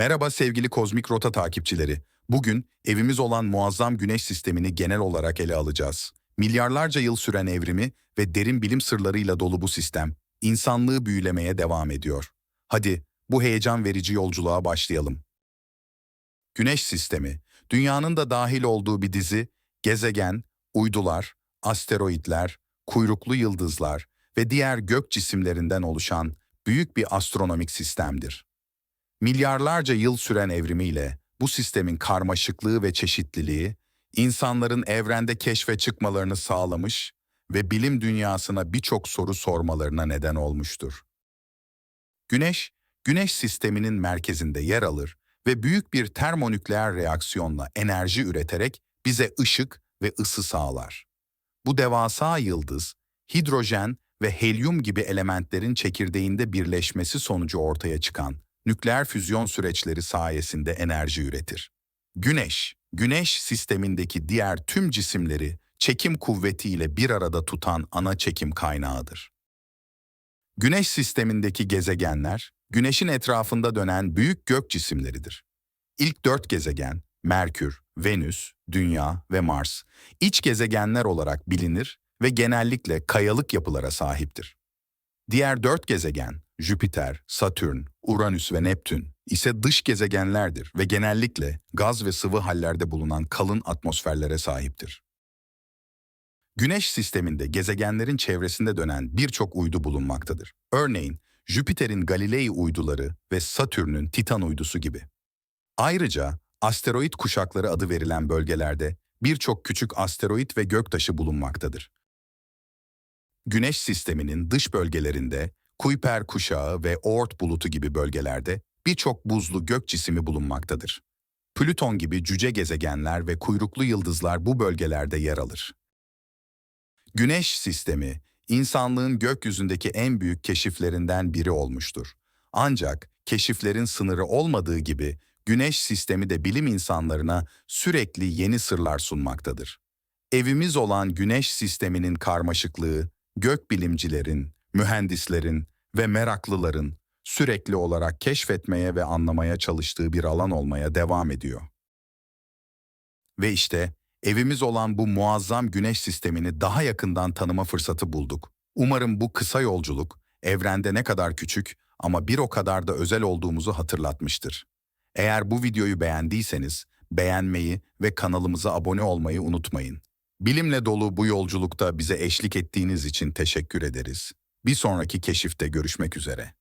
Merhaba sevgili kozmik rota takipçileri. Bugün evimiz olan muazzam güneş sistemini genel olarak ele alacağız. Milyarlarca yıl süren evrimi ve derin bilim sırlarıyla dolu bu sistem, insanlığı büyülemeye devam ediyor. Hadi bu heyecan verici yolculuğa başlayalım. Güneş sistemi, dünyanın da dahil olduğu bir dizi, gezegen, uydular, asteroidler, kuyruklu yıldızlar ve diğer gök cisimlerinden oluşan büyük bir astronomik sistemdir. Milyarlarca yıl süren evrimiyle bu sistemin karmaşıklığı ve çeşitliliği, insanların evrende keşfe çıkmalarını sağlamış ve bilim dünyasına birçok soru sormalarına neden olmuştur. Güneş, Güneş sisteminin merkezinde yer alır ve büyük bir termonükleer reaksiyonla enerji üreterek bize ışık ve ısı sağlar. Bu devasa yıldız, hidrojen ve helyum gibi elementlerin çekirdeğinde birleşmesi sonucu ortaya çıkan nükleer füzyon süreçleri sayesinde enerji üretir. Güneş, Güneş sistemindeki diğer tüm cisimleri çekim kuvvetiyle bir arada tutan ana çekim kaynağıdır. Güneş sistemindeki gezegenler, Güneş'in etrafında dönen büyük gök cisimleridir. İlk dört gezegen, Merkür, Venüs, Dünya ve Mars, iç gezegenler olarak bilinir ve genellikle kayalık yapılara sahiptir. Diğer dört gezegen, Jüpiter, Satürn, Uranüs ve Neptün ise dış gezegenlerdir ve genellikle gaz ve sıvı hallerde bulunan kalın atmosferlere sahiptir. Güneş sisteminde gezegenlerin çevresinde dönen birçok uydu bulunmaktadır. Örneğin Jüpiter'in Galilei uyduları ve Satürn'ün Titan uydusu gibi. Ayrıca asteroid kuşakları adı verilen bölgelerde birçok küçük asteroid ve göktaşı bulunmaktadır. Güneş sisteminin dış bölgelerinde Kuiper kuşağı ve Oort bulutu gibi bölgelerde birçok buzlu gök cisimi bulunmaktadır. Plüton gibi cüce gezegenler ve kuyruklu yıldızlar bu bölgelerde yer alır. Güneş sistemi, insanlığın gökyüzündeki en büyük keşiflerinden biri olmuştur. Ancak keşiflerin sınırı olmadığı gibi Güneş sistemi de bilim insanlarına sürekli yeni sırlar sunmaktadır. Evimiz olan Güneş sisteminin karmaşıklığı, gökbilimcilerin, mühendislerin ve meraklıların sürekli olarak keşfetmeye ve anlamaya çalıştığı bir alan olmaya devam ediyor. Ve işte evimiz olan bu muazzam güneş sistemini daha yakından tanıma fırsatı bulduk. Umarım bu kısa yolculuk evrende ne kadar küçük ama bir o kadar da özel olduğumuzu hatırlatmıştır. Eğer bu videoyu beğendiyseniz beğenmeyi ve kanalımıza abone olmayı unutmayın. Bilimle dolu bu yolculukta bize eşlik ettiğiniz için teşekkür ederiz. Bir sonraki keşifte görüşmek üzere.